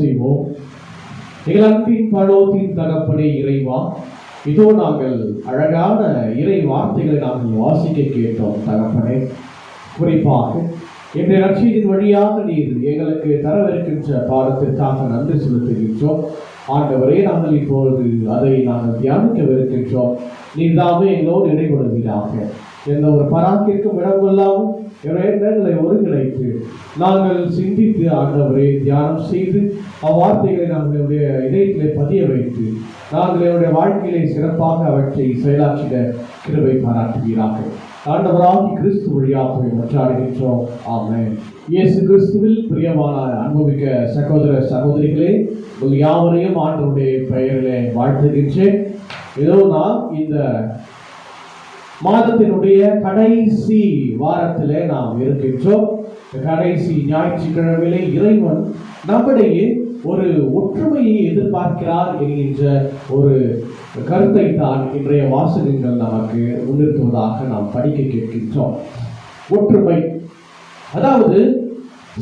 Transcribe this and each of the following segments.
செய்வோம். எங்கள் அன்பின் பலோத்தின் தகப்பனே இறைவா இதோ நாங்கள் அழகான இறை வார்த்தைகளை நாங்கள் வாசிக்க கேட்டோம் தகப்பனே. குறிப்பாக இன்றைய ரட்சியின் வழியாக நீர் எங்களுக்கு தரவிருக்கின்ற பாடத்திற்காக நன்றி செலுத்துகின்றோம். ஆண்டவரே நாங்கள் இப்பொழுது அதை நாங்கள் தியானிக்கவிருக்கின்றோம். நீர் தாமே எங்களோடு இடைபடுவீராக எந்த ஒரு பராக்கிற்கும் இடமில்லாமல் எங்களை ஒருங்கிணைத்து நாங்கள் சிந்தித்து ஆண்டவரை தியானம் செய்து அவ்வார்த்தைகளை நாங்கள் இதயத்திலே பதிய வைத்து நாங்கள் என்னுடைய வாழ்க்கையிலே சிறப்பாக அவற்றை செயலாற்றிட கிருவை பாராட்டுகிறார்கள் ஆண்டவராகி கிறிஸ்து வழியாக மற்றாடுகின்றோம் ஆமென். இயேசு கிறிஸ்துவில் பிரியமான அனுபவிக்க சகோதர சகோதரிகளே உங்கள் யாவரையும் ஆண்டவருடைய பெயரிலே வாழ்த்துகின்றேன். ஏதோ நாம் இந்த மாதத்தினுடைய கடைசி வாரத்திலே நாம் இருக்கின்றோம். கடைசி ஞாயிற்றுக்கிழமையிலே இறைவன் நம்மிடையே ஒரு ஒற்றுமையை எதிர்பார்க்கிறார் என்கின்ற ஒரு கருத்தை தான் இன்றைய வாசகங்கள் நமக்கு முன்னிறுத்துவதாக நாம் படிக்க கேட்கின்றோம். ஒற்றுமை. அதாவது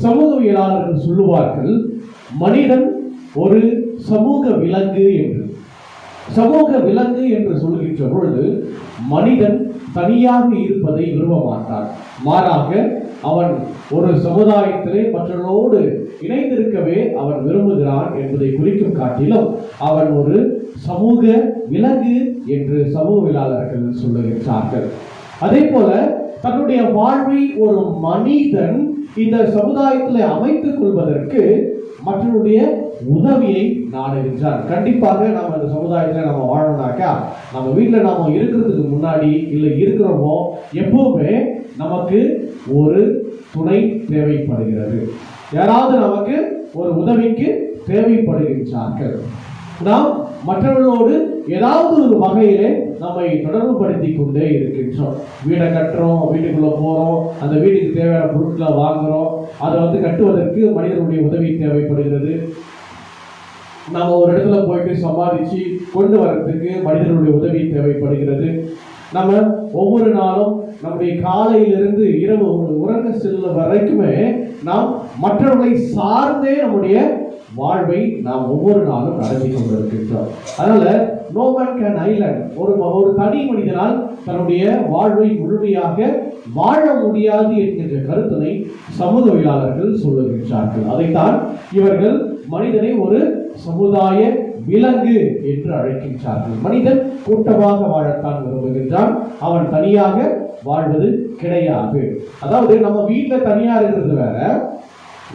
சமூகவியலாளர்கள் சொல்லுவார்கள் மனிதன் ஒரு சமூக விலங்கு என்று. சமூக விலங்கு என்று சொல்கின்ற பொழுது மனிதன் தனியாக இருப்பதை விரும்ப மாட்டான். மாறாக அவன் ஒரு சமுதாயத்திலே மற்றவர்களோடு இணைந்திருக்கவே அவன் விரும்புகிறான் என்பதை குறிக்கும் காட்டிலும் அவன் ஒரு சமூக விலங்கு என்று சமூகவியலாளர்கள் சொல்லுகின்றார்கள். அதே போல தன்னுடைய வாழ்வை ஒரு மனிதன் இந்த சமுதாயத்தில் அமைத்துக் கொள்வதற்கு மற்றவருடைய உதவியை நாடுகின்றார். கண்டிப்பாக நாம் இந்த சமுதாயத்தில் நம்ம வாழணும்னாக்கா நம்ம வீட்டில் நாம் இருக்கிறதுக்கு முன்னாடி இல்லை இருக்கிறோமோ எப்பவுமே நமக்கு ஒரு துணை தேவைப்படுகிறது. யாராவது நமக்கு ஒரு உதவிக்கு தேவைப்படுகின்றார்கள். நாம் மற்றவர்களோடு ஏதாவது ஒரு வகையிலே நம்மை தொடர்பு படுத்தி கொண்டே இருக்கின்றோம். வீடை கட்டுறோம் வீட்டுக்குள்ளே போகிறோம் அந்த வீட்டுக்கு தேவையான பொருட்களை வாங்குறோம் அதை வந்து கட்டுவதற்கு மனிதனுடைய உதவி தேவைப்படுகிறது. நம்ம ஒரு இடத்துல போயிட்டு சம்பாதிச்சு கொண்டு வர்றதுக்கு மனிதனுடைய உதவி தேவைப்படுகிறது. நம்ம ஒவ்வொரு நாளும் நம்முடைய காலையிலிருந்து இரவு உறங்க செல்ல வரைக்குமே நாம் மற்றவர்களை சார்ந்தே நம்முடைய வாழ்வை நாம் ஒவ்வொரு நாளும் நடத்தி கொண்டிருக்கின்றோம். அதனால நோமன் கேன் ஐலண்ட் ஒரு ஒரு தனி மனிதனால் தன்னுடைய வாழ்வை முழுமையாக வாழ முடியாது என்கின்ற கருத்தினை சமூகவியலாளர்கள் சொல்லுகின்றார்கள். அதைத்தான் இவர்கள் மனிதனை ஒரு சமுதாய விலங்கு என்று அழைக்கின்றார்கள். மனிதன் கூட்டமாக வாழத்தான் விரும்புகின்றான். அவன் தனியாக வாழ்வது கிடையாது. அதாவது நம்ம வீட்டில் தனியாக இருக்கிறது வேற.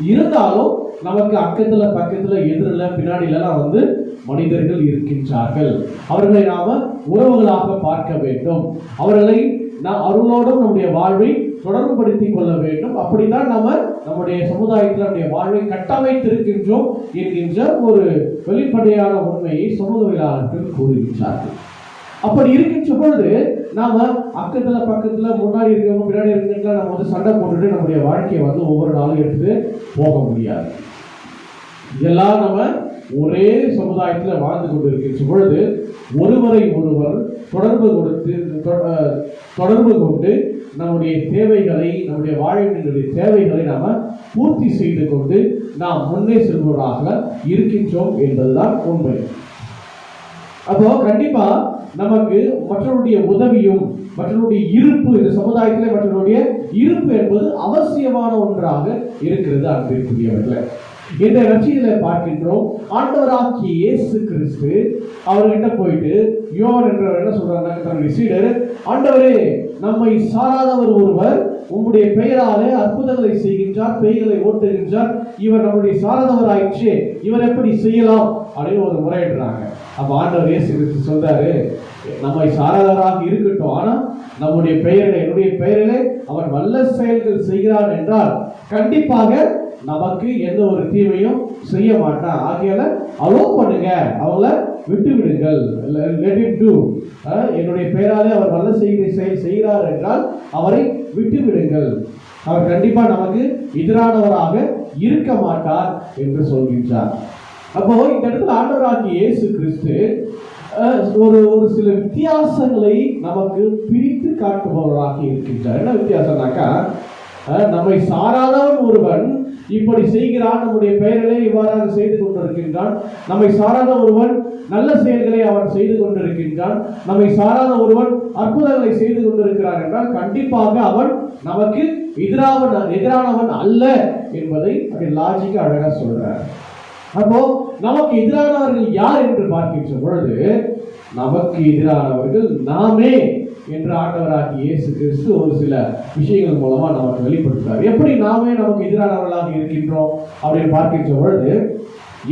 இருந்தாலும் நமக்கு அக்கத்துல பக்கத்துல எதிரில பின்னாடிலாம் வந்து மனிதர்கள் இருக்கின்றார்கள். அவர்களை நாம உறவுகளாக பார்க்க வேண்டும். அவர்களை நான் அவர்களோடும் நம்முடைய வாழ்வை தொடர்புபடுத்தி கொள்ள வேண்டும். அப்படிதான் நம்ம நம்முடைய சமுதாயத்தில் நம்முடைய வாழ்வை கட்டமைத்திருக்கின்றோம் என்கின்ற ஒரு வெளிப்படையான உண்மையை சமூகவியலாளர்கள் கூறுகின்றார்கள். அப்படி இருக்கின்ற பொழுது நாம அக்கத்துல பக்கத்துல முன்னாடி இருக்கிறவங்க பின்னாடி இருக்கிறவங்க நம்ம வந்து சண்டை போட்டுட்டு நம்முடைய வாழ்க்கையை வந்து ஒவ்வொரு நாளும் எடுத்துட்டு போக முடியாது. இதெல்லாம் நம்ம ஒரே சமுதாயத்தில் வாழ்ந்து கொண்டிருக்கின்ற பொழுது ஒருவரை ஒருவர் தொடர்பு கொடுத்து தொடர்பு கொண்டு நம்முடைய தேவைகளை நம்முடைய வாழ்வினுடைய தேவைகளை நாம் பூர்த்தி செய்து கொண்டு நாம் முன்னே செல்வதாக இருக்கின்றோம் என்பதுதான் உண்மை. அப்போ கண்டிப்பா நமக்கு மற்றவருடைய உதவியும் மற்றவருடைய இருப்பு இந்த சமுதாயத்தில் மற்றவருடைய இருப்பு என்பது அவசியமான ஒன்றாக இருக்கிறது அன்பிற்குரியவர்களை. இந்த ரட்சியில பார்க்கின்றோம். ஆண்டவராகிய இயேசு கிறிஸ்து அவர்கிட்ட போயிட்டு யோவான் என்றவர் என்ன சொல்றாங்க தன்னுடைய சீடர் ஆண்டவரே நம்மை சாராதவர் ஒருவர் உங்களுடைய பெயராலே அற்புதங்களை செய்கின்றார் பெய்களை ஓட்டுகின்றார். இவர் நம்முடைய சாராதவர் ஆயிடுச்சு இவர் எப்படி செய்யலாம் அப்படின்னு ஒரு முறையிடுறாங்க. அப்ப ஆண்டவர் இயேசு கிறிஸ்து சொல்றாரு நம்மை சாராதவராக இருக்கட்டும். ஆனா நம்முடைய பெயரில் என்னுடைய பெயரிலே அவன் வல்ல செயல்கள் செய்கிறார் என்றால் கண்டிப்பாக நமக்கு எந்த ஒரு தீமையும் செய்ய மாட்டான் ஆகையால அலோ பண்ணுங்க. அவங்கள விட்டு விடுங்கள் let him do. என்னுடைய பெயராலே அவர் நல்ல செய்கிற செயல் செய்கிறார் என்றால் அவரை விட்டு விடுங்கள் அவர் கண்டிப்பா நமக்கு எதிரானவராக இருக்க மாட்டார் என்று சொல்கின்றார். அப்போ இந்த இடத்துல ஆண்டவராகிய இயேசு கிறிஸ்து ஒரு ஒரு சில வித்தியாசங்களை நமக்கு பிரித்து காட்டுபவராக இருக்கின்றார். என்ன வித்தியாசம்னாக்கா நம்மை சாராதவன் ஒருவன் இப்படி செய்கிறான் நம்முடைய பெயரிலே இவ்வாறாக செய்து கொண்டிருக்கின்றான். நம்மை சாராத ஒருவன் நல்ல செயல்களை அவன் செய்து கொண்டிருக்கின்றான். நம்மை சாராத ஒருவன் அற்புதங்களை செய்து கொண்டிருக்கிறான் என்றால் கண்டிப்பாக அவன் நமக்கு எதிராவன் எதிரானவன் அல்ல என்பதை அப்படி லாஜிக்க அழகா சொல்றார். அப்போ நமக்கு எதிரானவர்கள் யார் என்று பார்க்கின்ற பொழுது நமக்கு எதிரானவர்கள் நாமே. என்று ஆண்டவராகி இயேசு கிறிஸ்து ஒரு சில விஷயங்கள் மூலமா நமக்கு வெளிப்படுத்துறார். எப்படி நாமே நமக்கு எதிரானவர்களாக இருக்கின்றோம் அப்படின்னு பார்க்கின்ற பொழுது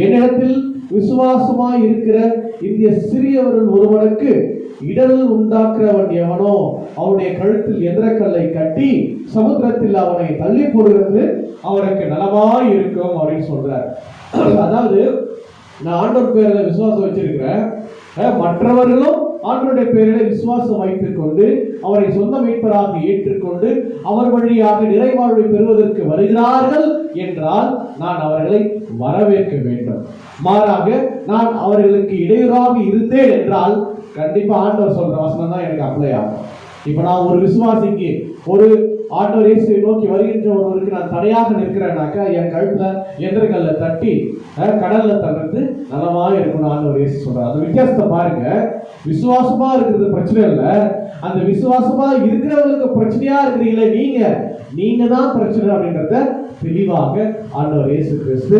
என்னிடத்தில் விசுவாசமாய் இருக்கிற இந்த சிறியவர்கள் ஒருவனுக்கு இடரல் உண்டாக்குறவன் எவனோ அவனுடைய கழுத்தில் எந்திரக்கல்லை கட்டி சமுத்திரத்தில் அவனை தள்ளி போடுகிறது அவனுக்கு நலமாய் இருக்கும் அப்படின்னு சொல்றார். அதாவது நான் ஆண்டவர் பேரில் விசுவாசம் வச்சிருக்கிறேன். மற்றவர்களும் ஆண்டருடைய பேரில் விசுவாசம் வைத்துக் கொண்டு அவரை சொந்த மீட்பராக ஏற்றுக்கொண்டு அவர் வழியாக நிறைவாழ்வை பெறுவதற்கு வருகிறார்கள் என்றால் நான் அவர்களை வரவேற்க வேண்டும். மாறாக நான் அவர்களுக்கு இடையூறாக இருந்தேன் என்றால் கண்டிப்பா ஆண்டவர் சொல்ற வசனம் தான் எனக்கு அப்ளை ஆகும் இப்ப நான் ஒரு விசுவாசிக்கு ஒரு ஆண்டவர் இயேசுவை நோக்கி வருகின்ற ஒருவருக்கு நான் தடையாக நிற்கிறேனாக்கா என் கழுத்துல எந்திரங்கல்ல தட்டி கடல்ல தள்ளுறது நலமாக இருக்கணும் ஆண்டவர் இயேசு சொல்றாரு. அந்த வித்தியாசத்தை பாருங்க. விசுவாசமா இருக்கிறது பிரச்சனை இல்ல. அந்த விசுவாசமா இருக்கிறவங்களுக்கு பிரச்சனையா இருக்கிறீங்களே நீங்க. நீங்க தான் பிரச்சனை அப்படின்றத தெளிவாக ஆண்டவர் இயேசு கிறிஸ்து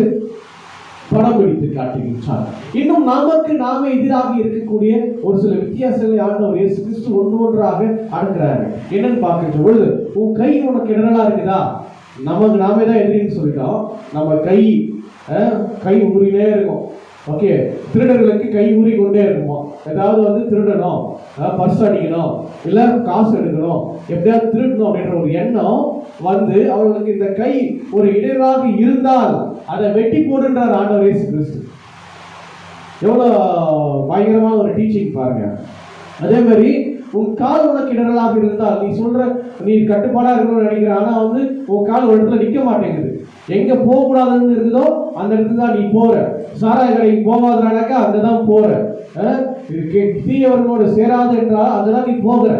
படம் பிடித்து காட்டுகின்றார். இன்னும் நமக்கு நாமே எதிராக இருக்கக்கூடிய ஒரு சில வித்தியாசங்களை ஆண்டவர் இயேசு கிறிஸ்து ஒன்று ஒன்றாக அடுக்கிறாரு. என்னன்னு பார்க்கின்ற பொழுது உன் கை உனக்கு இடரலா இருக்குதா? நமக்கு நாமே தான் எதிரின்னு சொல்லிட்டோம். நம்ம கை கை ஊறினே இருக்கும். ஓகே திருடர்களுக்கு கை ஊறி கொண்டே இருக்குமா? ஏதாவது வந்து திருடணும். பர்ஸ் அடிக்கணும். இல்லை காசு எடுக்கணும். எப்படியாவது திருடணும் அப்படின்ற ஒரு எண்ணம் வந்து அவர்களுக்கு இந்த கை ஒரு இடையூறாக இருந்தால் அதை வெட்டி போடுன்றார் ஆண்டவர் இயேசு கிறிஸ்து. எவ்வளோ பயங்கரமான ஒரு டீச்சிங் பாருங்க. அதே மாதிரி உன் கால் உனக்கு இடரலாக இருந்தால் நீ சொல்ற நீ கட்டுப்பாடாக இருக்கணும்னு நினைக்கிற ஆனால் வந்து உன் கால் ஒரு இடத்துல நிற்க மாட்டேங்குது. எங்க போகக்கூடாதுன்னு இருக்குதோ அந்த இடத்துக்கு தான் நீ போற. சாராய கடைக்கு போகாதானாக்கா அங்கதான் போற. தீயவர்களோடு சேராத என்றால் அங்கதான் நீ போகிற.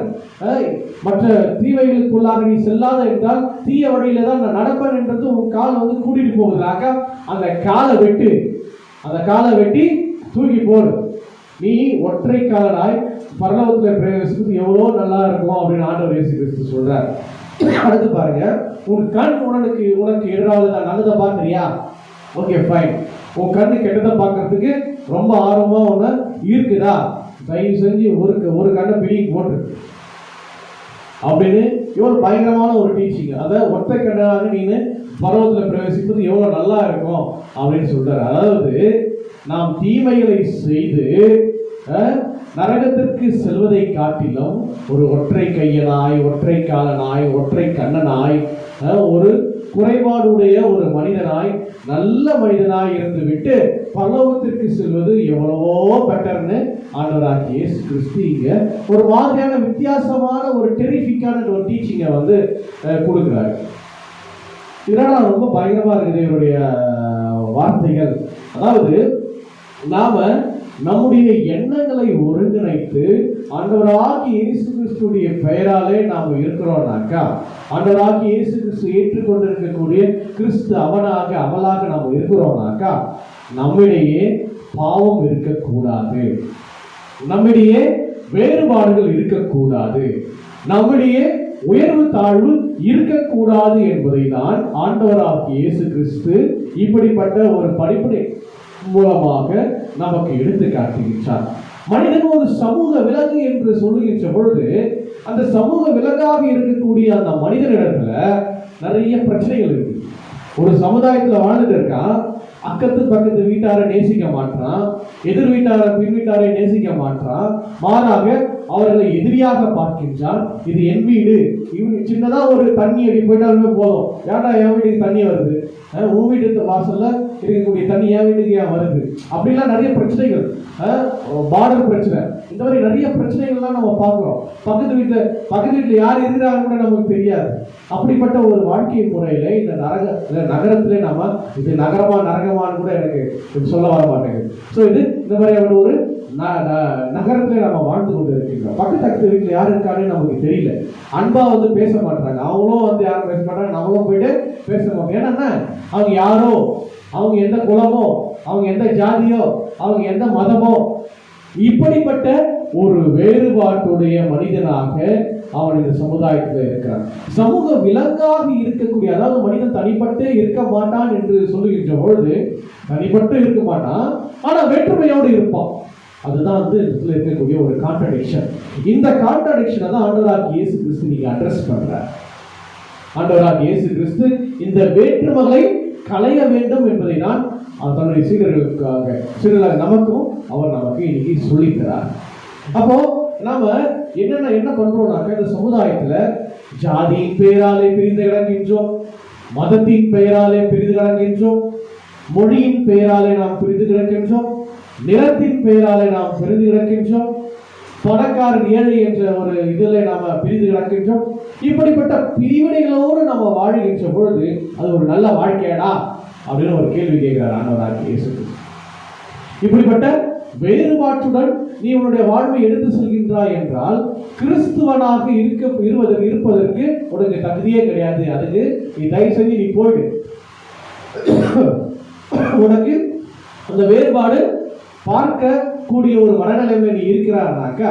மற்ற தீவைகளுக்குள்ளாக நீ செல்லாத என்றால் தீய வழியில தான் நான் நடப்பேன் என்றது உன் கால் வந்து கூட்டிட்டு போகுதுனாக்கா அந்த காலை வெட்டு. அந்த காலை வெட்டி தூக்கி போடு. நீ ஒற்றை காலனாய் பரலோகத்தில் பிரவேசிக்கிறது எவ்வளோ நல்லா இருக்கும் அப்படின்னு ஆண்டவர் இயேசு கிறிஸ்து சொல்றார். அடுத்து பாருங்க. உன் கண் உனக்கு உனக்கு எதிராக நல்லதை பார்க்குறியா? ஓகே ஃபைன் உன் கண்ணு கெட்டதை பார்க்கறதுக்கு ரொம்ப ஆர்வமாக உன்னை இருக்குதா தயவு செஞ்சு ஒரு ஒரு கண்ணை பிடிங்கி போட்டு அப்படின்னு எவ்வளோ பயங்கரமான ஒரு டீச்சிங் அதை ஒற்றை கண்ணாக நீனு பருவத்தில் பிரவேசிப்பது எவ்வளோ நல்லா இருக்கும் அப்படின்னு சொல்கிறார் அதாவது நாம் தீமைகளை செய்து நரகத்திற்கு செல்வதை காட்டிலும் ஒரு ஒற்றை கையனாய் ஒற்றை காலனாய் ஒற்றை கண்ணனாய் ஒரு குறைபாடுடைய ஒரு மனிதனாய் நல்ல மனிதனாய் இருந்து விட்டு பரலோகத்திற்கு செல்வது எவ்வளவோ பெட்டர்னு ஆண்டவராக இயேசு கிறிஸ்து இங்க ஒரு மாதிரியான வித்தியாசமான ஒரு டெரிஃபிக்கான ஒரு டீச்சிங்கை வந்து கொடுக்குறாரு. இதனால் ரொம்ப பயங்கரமா இருக்குது இவருடைய வார்த்தைகள். அதாவது நாம நம்முடைய எண்ணங்களை ஒருங்கிணைத்து ஆண்டவராகி இயேசு கிறிஸ்துடைய பெயராலே நாம் இருக்கிறோம்னாக்கா ஆண்டவராகி இயேசு கிறிஸ்து ஏற்றுக்கொண்டிருக்கக்கூடிய கிறிஸ்து அவனாக அவளாக நாம் இருக்கிறோம்னாக்கா நம்மிடையே பாவம் இருக்கக்கூடாது. நம்மிடையே வேறுபாடுகள் இருக்கக்கூடாது. நம்மிடையே உயர்வு தாழ்வு இருக்கக்கூடாது என்பதை தான் ஆண்டவராக இயேசு கிறிஸ்து இப்படிப்பட்ட ஒரு படிப்பினை மூலமாக நமக்கு எடுத்து காட்டுகின்றார் மனிதன் ஒரு சமூக விலங்கு என்று சொல்லுகின்ற பொழுது அந்த சமூக விலங்காக இருக்கக்கூடிய அந்த மனிதனிடத்துல நிறைய பிரச்சனைகள் இருக்கு. ஒரு சமுதாயத்துல வாழ்ந்துட்டு இருக்கான் அக்கத்து பக்கத்து வீட்டாரை நேசிக்க மாட்டான் எதிர் வீட்டார பின் வீட்டாரை நேசிக்க மாட்டான் மாறாக அவர்களை எதிரியாக பார்க்கின்றான். இது என் வீடு. இவன் சின்னதா ஒரு தண்ணி அடி போயிட்டாலுமே போதும். ஏன்டா என் வீட்டுக்கு தண்ணி வருது? உன் வீட்டு வாசல்ல இருக்கக்கூடிய தண்ணி என் வீட்டுக்கு ஏன் வருது? அப்படிலாம் நிறைய பிரச்சனைகள். பார்டர் பிரச்சனை. இந்த மாதிரி நிறைய பிரச்சனைகள்லாம் நம்ம பார்க்குறோம். பக்கத்து வீட்டில் பக்கத்து வீட்டில் யார் இருக்கிறாங்க கூட நமக்கு தெரியாது. அப்படிப்பட்ட ஒரு வாழ்க்கை முறையில இந்த நரக இந்த நகரத்திலே நாம இது நகரமா நரகமான்னு கூட எனக்கு சொல்ல வர மாட்டேங்குது. ஸோ இது இந்த மாதிரியான ஒரு ந- நகரத்துல நம்ம வாழ்ந்து கொண்டு இருக்கின்றோம் பக்கத்து பக்கத்து வீட்டுல யார் இருக்காருன்னு நமக்கு தெரியல. அன்பா வந்து பேச மாட்டாங்க அவங்களும் வந்து யாரும் பேச மாட்டாங்க. நம்மளும் போயிட்டு பேச மாட்டோம். ஏன்னா அவங்க யாரோ? அவங்க எந்த குலமோ? அவங்க எந்த ஜாதியோ? அவங்க எந்த மதமோ? இப்படிப்பட்ட ஒரு வேறுபாட்டுடைய மனிதனாக அவன் இந்த சமுதாயத்தில் இருக்கிறான் சமூக விலங்காக இருக்கக்கூடிய அதாவது மனிதன் தனிப்பட்டு இருக்க மாட்டான் என்று சொல்லுகின்ற பொழுது தனிப்பட்டு இருக்க மாட்டான் ஆனால் வேற்றுமையோடு இருப்பான். அதுதான் வந்து இதில் இருக்கக்கூடிய ஒரு கான்ட்ரடிக்ஷன் இந்த கான்ட்ரடிக்ஷனை தான் ஆண்டவராக இயேசு கிறிஸ்து நீங்க அட்ரஸ் பண்ற ஆண்டவராக இயேசு கிறிஸ்து இந்த வேற்றுமைகளை களைய வேண்டும் என்பதை தான் தன்னுடைய சீடர்களுக்காக சீடர்களாக நமக்கும் அவர் நமக்கு இன்னைக்கு சொல்லித்தரார். அப்போ நாம என்னென்ன என்ன பண்றோம்னாக்க இந்த சமுதாயத்துல ஜாதியின் பெயராலே பிரிந்து கிடக்கின்றோம் மதத்தின் பெயராலே பிரிந்து கிடக்கின்றோம் மொழியின் பெயராலே நாம் பிரிந்து கிடக்கின்றோம் நிறத்தின் பெயராலே நாம் பிரிந்து கிடக்கின்றோம் பணக்காரன் ஏழை என்ற ஒரு இதில் நாம பிரிந்து கிடக்கின்றோம். இப்படிப்பட்ட பிரிவினைகளோடு நம்ம வாழ்கின்ற பொழுது அது ஒரு நல்ல வாழ்க்கையாடா அப்படின்னு ஒரு கேள்வி கேட்கிறார் ஆண்டவராக இயேசு இப்படிப்பட்ட வேறுபாட்டுடன் நீ உன்னுடைய வாழ்வை எடுத்து செல்கின்றாய் என்றால் கிறிஸ்துவனாக இருக்க இருவதற்கு இருப்பதற்கு உனக்கு தகுதியே கிடையாது. அதுக்கு நீ தயவு செஞ்சு நீ போயிடு. உனக்கு அந்த வேறுபாடு பார்க்க கூடிய ஒரு மனநிலைமை நீ இருக்கிறாருனாக்கா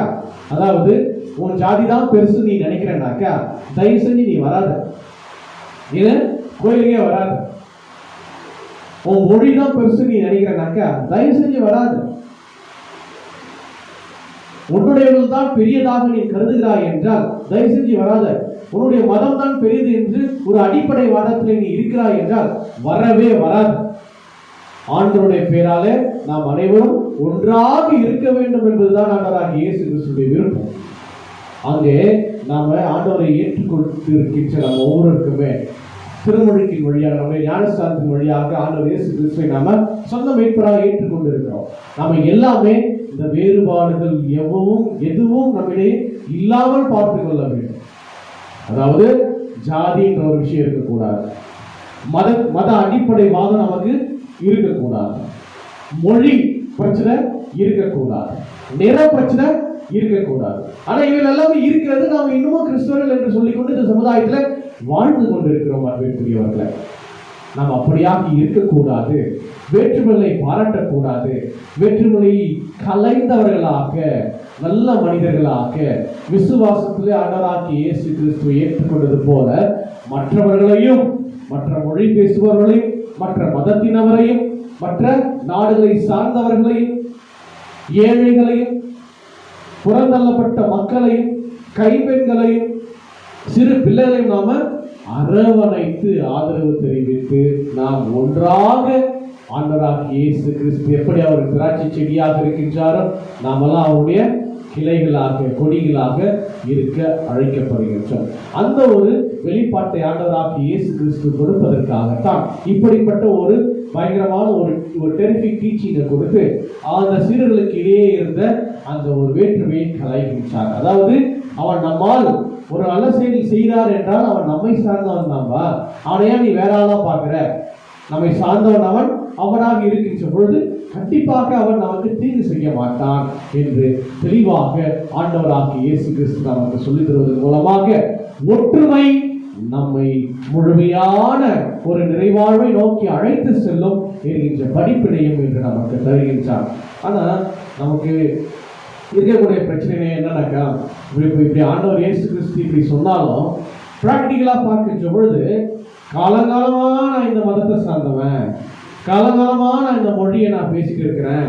அதாவது உன் ஜாதி தான் பெருசு நீ நினைக்கிறனாக்கா தயவு செஞ்சு நீ வராத. இது கோயிலுக்கே வராது. உன் மொழி தான் பெருசு நீ நினைக்கிறேனாக்கா தயவு செஞ்சு வராது. உன்னுடையவர்கள் தான் பெரியதாக நீ கருதுகிறாய் என்றால் தயவு செஞ்சு வராத. உன்னுடைய மதம் தான் பெரியது என்று ஒரு அடிப்படை வாதத்தில் நீ இருக்கிறாய் என்றால் வரவே வராது. ஆண்டவருடைய பெயராலே நாம் அனைவரும் ஒன்றாக இருக்க வேண்டும் என்பதுதான் ஆண்டவராக இயேசு கிறிஸ்துடைய விருப்பம். அங்கே நாம ஆண்டவரை ஏற்றுக்கொண்டு இருக்கின்ற நம்ம ஒவ்வொருக்குமே திருமொழிக்கின் வழியாக நம்முடைய ஞானஸ்தானத்தின் வழியாக ஆண்டவர் இயேசு கிறிஸ்துவை நாம சொந்த மீட்பராக ஏற்றுக்கொண்டு இருக்கிறோம் நாம எல்லாமே இந்த வேறுபாடுகள் எவ்வளவும் எதுவும் நம்மிடையே இல்லாமல் பார்த்து கொள்ள வேண்டும். அதாவது ஜாதின்ற ஒரு விஷயம் இருக்கக்கூடாது. மத மத அடிப்படை வாதம் நமக்கு இருக்கக்கூடாது. மொழி பிரச்சனை இருக்கக்கூடாது. நிற பிரச்சனை இருக்கக்கூடாது. ஆனா இவைகள் எல்லாமே இருக்கிறது நாம் இன்னமும் கிறிஸ்தவர்கள் என்று சொல்லிக்கொண்டு இந்த சமுதாயத்துல வாழ்ந்து கொண்டிருக்கிறோம் அன்பிற்குரியவர்களை. நாம் அப்படியாக இருக்கக்கூடாது வேற்றுமைகளை பாராட்டக்கூடாது வேற்றுமையை கலைந்தவர்களாக நல்ல மனிதர்களாக விசுவாசத்திலே அடராக்கி இயேசு கிறிஸ்துவை ஏற்றுக்கொண்டது போல மற்றவர்களையும் மற்ற மொழி பேசுபவர்களையும் மற்ற மதத்தினவரையும் மற்ற நாடுகளை சார்ந்தவர்களையும் ஏழைகளையும் புறந்தள்ளப்பட்ட மக்களையும் கைப்பெண்களையும் சிறு பிள்ளைகளையும் நாம அரவணைத்து ஆதரவு தெரிவித்து நாம் ஒன்றாக ஆண்டராக இயேசு கிறிஸ்து எப்படி அவர் திராட்சை செடியாக இருக்கின்றாரோ நாமெல்லாம் அவருடைய கிளைகளாக கொடிகளாக இருக்க அழைக்கப்படுகின்றோம். அந்த ஒரு வெளிப்பாட்டை ஆண்டவராக இயேசு கிறிஸ்து கொடுப்பதற்காகத்தான் இப்படிப்பட்ட ஒரு பயங்கரமான ஒரு ஒரு டெரிஃபிக் டீச்சிங்கை கொடுத்து அந்த சீடர்களுக்கு இடையே இருந்த அந்த ஒரு வேற்றுமையை கலாய்கின்றார் அதாவது அவன் நம்மால் ஒரு நல்ல செயல் செய்கிறார் என்றால் அவன் நம்மை சார்ந்தவன் தான்பா அவனையா நீ வேற ஆளா பார்க்கிற. நம்மை சார்ந்தவன் அவன் அவனாக இருக்கின்ற பொழுது கண்டிப்பாக அவன் நமக்கு தீங்கு செய்ய மாட்டான் என்று தெளிவாக ஆண்டவராக இயேசு கிறிஸ்து நமக்கு சொல்லித் தருவதன் மூலமாக ஒற்றுமை நம்மை முழுமையான ஒரு நிறைவாழ்வை நோக்கி அழைத்து செல்லும் என்கின்ற படிப்பினையும் என்று நமக்கு தருகின்றார் ஆனால் நமக்கு இருக்கக்கூடிய பிரச்சனை என்னன்னாக்கா இப்படி இப்படி ஆண்டவர் இயேசு கிறிஸ்து இப்படி சொன்னாலும் ப்ராக்டிக்கலாக பார்க்கின்ற பொழுது காலங்காலமாக நான் இந்த மதத்தை சார்ந்தவன் காலங்காலமாக நான் இந்த மொழியை நான் பேசிட்டு இருக்கிறேன்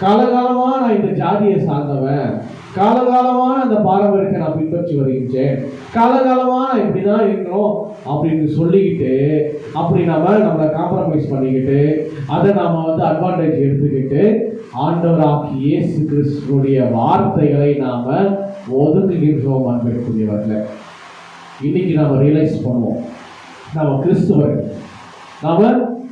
காலங்காலமாக நான் இந்த ஜாதியை சார்ந்தவன் காலகாலமான அந்த இந்த பாரம்பரியத்தை நான் பின்பற்றி வருகின்றேன் காலகாலமா நான் இப்படிதான் இருக்கிறோம் அப்படின்னு சொல்லிக்கிட்டு அப்படி நாம் நம்மளை காம்ப்ரமைஸ் பண்ணிக்கிட்டு அதை நாம் வந்து அட்வான்டேஜ் எடுத்துக்கிட்டு ஆண்டவராகி இயேசு கிறிஸ்துடைய வார்த்தைகளை நாம் ஒதுங்குகின்றோம் அன்பிற்குரியவர்கள். இன்னைக்கு நாம் ரியலைஸ் பண்ணுவோம். நம்ம கிறிஸ்துவர்கள். நாம்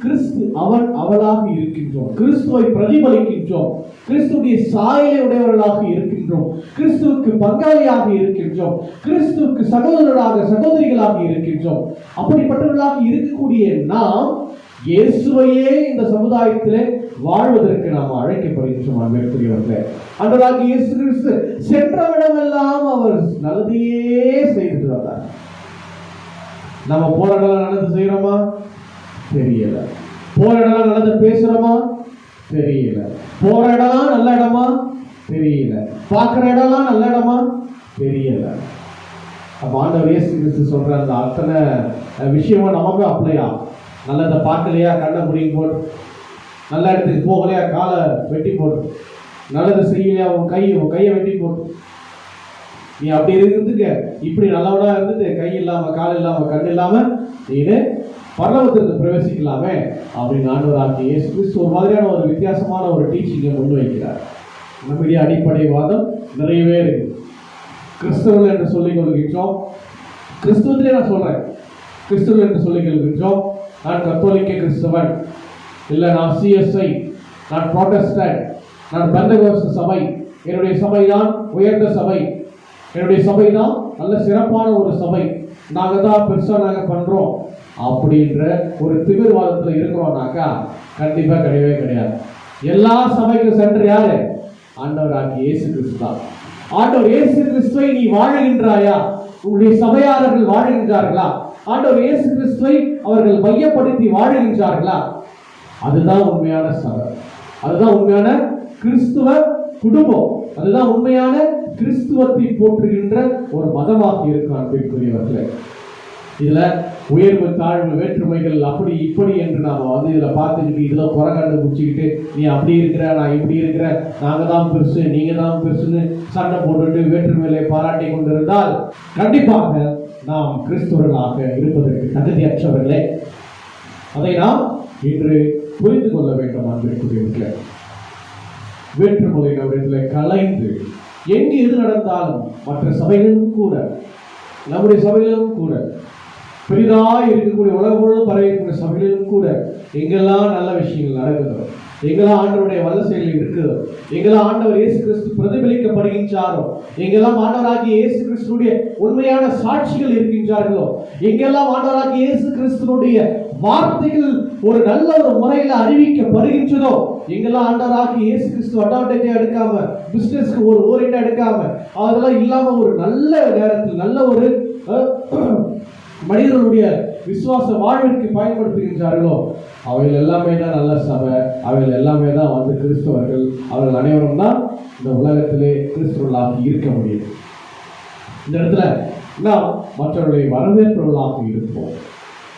கிறிஸ்து அவன் அவளாக இருக்கின்றோம். கிறிஸ்துவை பிரதிபலிக்கின்றோம். கிறிஸ்துடைய சாயலை உடையவர்களாக இருக்கின்றோம். கிறிஸ்துவுக்கு பங்காளியாக இருக்கின்றோம். கிறிஸ்துவுக்கு சகோதரராக சகோதரிகளாக இருக்கின்றோம். அப்படிப்பட்டவர்களாக இருக்கக்கூடிய நாம் இயேசுவையே இந்த சமுதாயத்திலே வாழ்வதற்கு நாம் அழைக்கப்படுகின்றோம் அன்பிற்குரியவர்களே. அன்றதாக இயேசு கிறிஸ்து சென்றவிடமெல்லாம் அவர் நல்லதையே செய்துட்டு வந்தார். நம்ம போராட்டம் நடந்து செய்யறோமா தெரியல. போற இடம்லாம் நல்லது பேசுறோமா தெரியல. போற இடம்லாம் நல்ல இடமா? தெரியல. பார்க்குற இடம்லாம் நல்ல இடமா? தெரியல. அப்ப ஆண்டவர் இயேசு கிறிஸ்து சொல்ற அந்த அத்தனை விஷயமும் நமக்கு அப்ளை ஆகும். நல்லதை பார்க்கலையா? கண்ணை முடியும் போட்டு நல்ல இடத்துக்கு போகலையா? காலை வெட்டி போட்டு நல்லது செய்யலையா? உன் கை உன் கையை வெட்டி போட்டு நீ அப்படி இருந்துக்க. இப்படி நல்லவனா இருந்துட்டு கை இல்லாம கால் இல்லாம கண் இல்லாம நீனு பரலோகத்திற்கு பிரவேசிக்கலாமே அப்படின்னு ஆண்டவராகிய இயேசு கிறிஸ்து ஒரு மாதிரியான ஒரு வித்தியாசமான ஒரு டீச்சிங்கை முன்வைக்கிறார் நம்முடைய அடிப்படை வாதம் நிறையவே இருக்கு. கிறிஸ்தவர்கள் என்று சொல்லிக் கொள்கின்றோம். கிறிஸ்துவத்திலே நான் சொல்கிறேன் கிறிஸ்துவ என்று சொல்லிக் கொள்கின்றோம். நான் கத்தோலிக்க கிறிஸ்தவன். இல்லை நான் சிஎஸ்ஐ நான் ப்ராட்டஸ்டன்ட் நான் பந்தகோச சபை. என்னுடைய சபை தான் உயர்ந்த சபை. என்னுடைய சபை தான் நல்ல சிறப்பான ஒரு சபை. நாங்கள் தான் பெருசாக நாங்கள் பண்ணுறோம் அப்படின்ற ஒரு திமிர்வாதத்தில் இருக்கிறோம்னாக்கா கண்டிப்பாக கிடையவே கிடையாது. எல்லா சபைக்கும் சென்று யாரு? ஆண்டவராகிய இயேசு கிறிஸ்து தான் ஆண்டவர் இயேசு கிறிஸ்துவை நீ வாழுகின்றாயா? உங்களுடைய சபையாளர்கள் வாழுகின்றார்களா? ஆண்டவர் இயேசு கிறிஸ்துவை அவர்கள் மையப்படுத்தி வாழுகின்றார்களா? அதுதான் உண்மையான சபை. அதுதான் உண்மையான கிறிஸ்துவ குடும்பம். அதுதான் உண்மையான கிறிஸ்துவத்தை போற்றுகின்ற ஒரு மதமாக இருக்கும் அன்பிற்குரியவர்களே. இதில் உயர்வு தாழ்வு வேற்றுமைகள் அப்படி இப்படி என்று நாம் வந்து இதில் பார்த்துக்கிட்டு புற கண்டு கண்டுபிடிச்சிக்கிட்டு நீ அப்படி இருக்கிற நான் இப்படி இருக்கிற நாங்கள் தான் பெருசு நீங்கள் தான் பெருசுன்னு சண்டை போட்டுட்டு வேற்றுமைகளை பாராட்டி கொண்டிருந்தால் கண்டிப்பாக நாம் கிறிஸ்துவர்களாக இருப்பதற்கு தகுதியற்றவர்களே. அதை நாம் இன்று புரிந்து கொள்ள வேண்டும் அன்பிற்குரியவர்களே. வேற்றுமொழி நம்மிடத்தில் கலைந்து எங்கு எது நடந்தாலும் மற்ற சபைகளிலும் கூட நம்முடைய சபைகளிலும் கூட பெரிதாக இருக்கக்கூடிய உலகம் முழுவதும் பரவக்கூடிய சபைகளிலும் கூட எங்கெல்லாம் நல்ல விஷயங்கள் நடக்குதோ எங்கெல்லாம் ஆண்டவருடைய வல்ல செயல்கள் இருக்குதோ எங்கெல்லாம் ஆண்டவர் இயேசு கிறிஸ்து பிரதிபலிக்கப்படுகின்றாரோ எங்கெல்லாம் ஆண்டவராகிய இயேசு கிறிஸ்துடைய உண்மையான சாட்சிகள் இருக்கின்றார்களோ எங்கெல்லாம் ஆண்டவராகிய இயேசு கிறிஸ்துனுடைய வார்த்தைகள் ஒரு நல்ல ஒரு முறையில் அறிவிக்கப்படுகின்றதோ எங்கெல்லாம் ஆண்டவராகி இயேசு கிறிஸ்து அட்வான்டேஜா எடுக்காம பிசினஸ்க்கு ஒரு ஓரியண்டா எடுக்காம அதெல்லாம் இல்லாம ஒரு நல்ல நேரத்தில் நல்ல ஒரு மனிதர்களுடைய விசுவாச வாழ்விற்கு பயன்படுத்துகின்றார்களோ அவைகள் எல்லாமே தான் நல்ல சபை அவைகள் எல்லாமே தான் வந்து கிறிஸ்தவர்கள். அவர்கள் அனைவரும் தான் இந்த உலகத்திலே கிறிஸ்தவர்களாக இருக்க முடியும். இந்த இடத்துல நாம் மற்றவர்களை வரவேற்பவர்களாக இருப்போம்.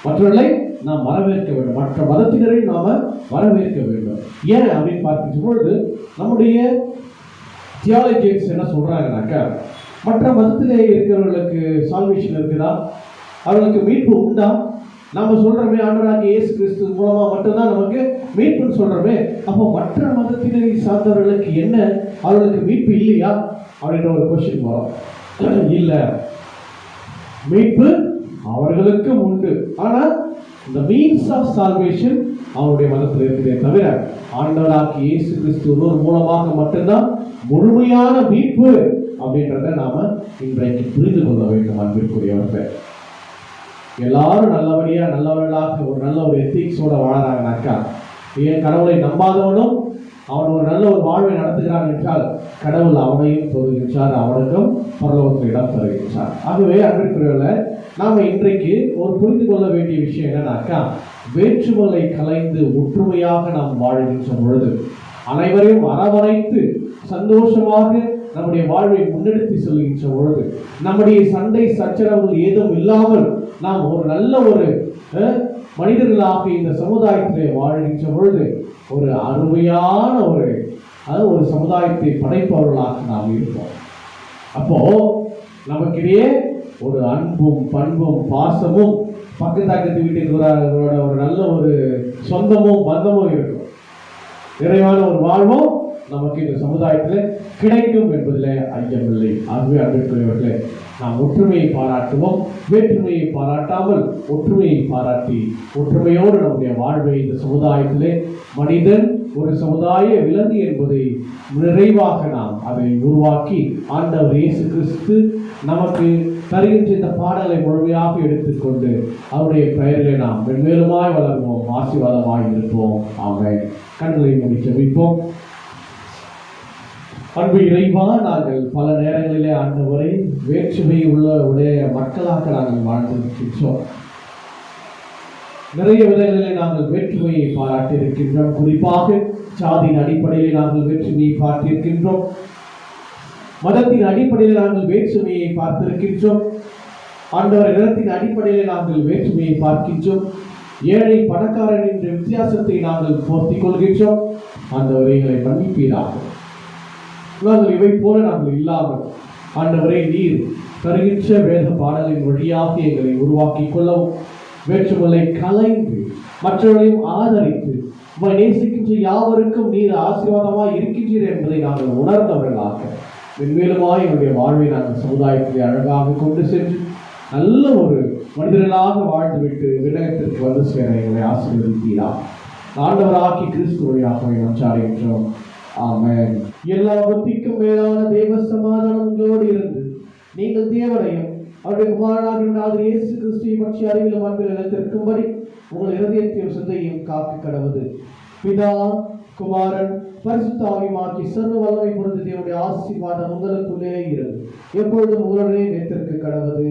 மற்றவர்களை நாம் வரவேற்க வேண்டும். மற்ற மதத்தினரை நாம் வரவேற்க வேண்டும். ஏன் அப்படின்னு பார்க்கும் பொழுது நம்முடைய தியாலஜியன்ஸ் என்ன சொல்கிறாங்கனாக்கா மற்ற மதத்திலே இருக்கிறவர்களுக்கு சால்வேஷன் இருக்குதா? அவர்களுக்கு மீட்பு உண்டா? நாம சொல்றோமே ஆண்டராக இயேசு கிறிஸ்து மூலமா மட்டும்தான் நமக்கு மீட்புன்னு சொல்றோமே. அப்போ மற்ற மதத்தினரை சார்ந்தவர்களுக்கு என்ன? அவர்களுக்கு மீட்பு இல்லையா? அப்படின்ற ஒரு கொஸ்டின் வரும். இல்லை. மீட்பு அவர்களுக்கும் உண்டு. ஆனால் இந்த மீன்ஸ் ஆஃப் சால்வேஷன் அவருடைய மதத்தில் இருக்குதே தவிர ஆண்டவராகிய இயேசு கிறிஸ்து ஒருவர் மூலமாக மட்டும்தான் முழுமையான மீட்பு அப்படின்றத நாம இன்றைக்கு புரிந்து கொள்ள வேண்டும் அன்பிற்குரியவர்கள். எல்லாரும் நல்லபடியா நல்லவர்களாக ஒரு நல்ல ஒரு எத்திக்ஸோட வாழறாங்கனாக்கா ஏன் கடவுளை நம்பாதவனும் அவன் ஒரு நல்ல ஒரு வாழ்வை நடத்துகிறான் என்றால் கடவுள் அவனையும் தொழுகின்றார் அவனுக்கும் பரலோகத்தில் இடம் தருகின்றார். ஆகவே அன்பிற்குரியவர்கள நாம் இன்றைக்கு ஒரு புரிந்து கொள்ள வேண்டிய விஷயம் என்னன்னாக்கா வேற்றுமலை கலைந்து ஒற்றுமையாக நாம் வாழ்கின்ற பொழுது அனைவரையும் அரவணைத்து சந்தோஷமாக நம்முடைய வாழ்வை முன்னெடுத்து செல்கின்ற பொழுது நம்முடைய சண்டை சச்சரவுகள் ஏதும் இல்லாமல் நாம் ஒரு நல்ல ஒரு அஹ், மனிதர்களாக இந்த சமுதாயத்திலே வாழ்கின்ற பொழுது ஒரு அருமையான ஒரு அதாவது ஒரு சமுதாயத்தை படைப்பவர்களாக நாம் இருப்போம். அப்போ நமக்கிடையே ஒரு அன்பும் பண்பும் பாசமும் பக்கத்து அக்கத்து வீட்டுக்கு ஒரு நல்ல ஒரு சொந்தமும் பந்தமும் இருக்கும். நிறைவான ஒரு வாழ்வும் நமக்கு இந்த சமுதாயத்தில் கிடைக்கும் என்பதில் ஐயமில்லை. ஆகவே அன்பிற்குரியவர்களே நாம் ஒற்றுமையை பாராட்டுவோம் வேற்றுமையை பாராட்டாமல் ஒற்றுமையை பாராட்டி ஒற்றுமையோடு நம்முடைய வாழ்வை இந்த சமுதாயத்திலே மனிதன் ஒரு சமுதாய விலங்கு என்பதை நிறைவாக நாம் அதை உருவாக்கி ஆண்டவர் இயேசு கிறிஸ்து நமக்கு தருகின்ற இந்த பாடலை முழுமையாக எடுத்துக்கொண்டு அவருடைய பெயர்களை நாம் மென்மேலுமாய் வளர்வோம் ஆசீர்வாதமாய் இருப்போம் அவங்க கண்களை மூடி வைப்போம் அன்பு இறைவா நாங்கள் பல நேரங்களிலே ஆண்டவரை வேற்றுமை உள்ள உடைய மக்களாக நாங்கள் வாழ்ந்திருக்கின்றோம். நிறைய விதங்களிலே நாங்கள் வேற்றுமையை பாராட்டியிருக்கின்றோம். குறிப்பாக சாதியின் அடிப்படையில் நாங்கள் வேற்றுமையை பார்த்திருக்கின்றோம். மதத்தின் அடிப்படையில் நாங்கள் வேற்றுமையை பார்த்திருக்கின்றோம். ஆண்டவர் நிறத்தின் அடிப்படையில் நாங்கள் வேற்றுமையை பார்க்கின்றோம். ஏழை பணக்காரன் என்ற வித்தியாசத்தை நாங்கள் போர்த்திக் கொள்கின்றோம். அந்த வரைகளை மன்னிப்பீராக. நாங்கள் இவை போல நாங்கள் இல்லாமல் ஆண்டவரே நீர் தருகின்ற வேத பாடலின் வழியாக எங்களை உருவாக்கி கொள்ளவும் வேற்றுமலை கலைந்து மற்றவர்களையும் ஆதரித்து உமை நேசிக்கின்ற யாவருக்கும் நீர் ஆசீர்வாதமாக இருக்கின்றீர் என்பதை நாங்கள் உணர்ந்தவர்களாக மென்மேலுமாய் எங்களுடைய வாழ்வை நாங்கள் சமுதாயத்தை அழகாக கொண்டு சென்று நல்ல ஒரு மனிதர்களாக வாழ்ந்துவிட்டு விண்ணகத்திற்கு வந்து சேர எங்களை ஆசீர்வதித்தீரா. ஆண்டவராக்கி கிறிஸ்து வழியாக நாம் சாடுகின்றோம் ஆமேன். எல்லா புத்திக்கும் மேலான தெய்வ சமாதானங்களோடு இருந்து நீங்கள் தேவனையும் அவருடைய குமாரனாக இயேசு கிறிஸ்துவை பற்றி அறிவிலும் அன்பில் நிலத்திற்கும்படி உங்கள் இருதயத்தையும் சிந்தையும் காக்க கடவுது. பிதா குமாரன் பரிசுத்தாவிமாக்கி சர்வ வல்லமை பொருந்த தேவனுடைய ஆசீர்வாதம் உங்களுக்குள்ளே இருந்து எப்பொழுதும் உங்களுடைய நேத்திற்கு கடவுது.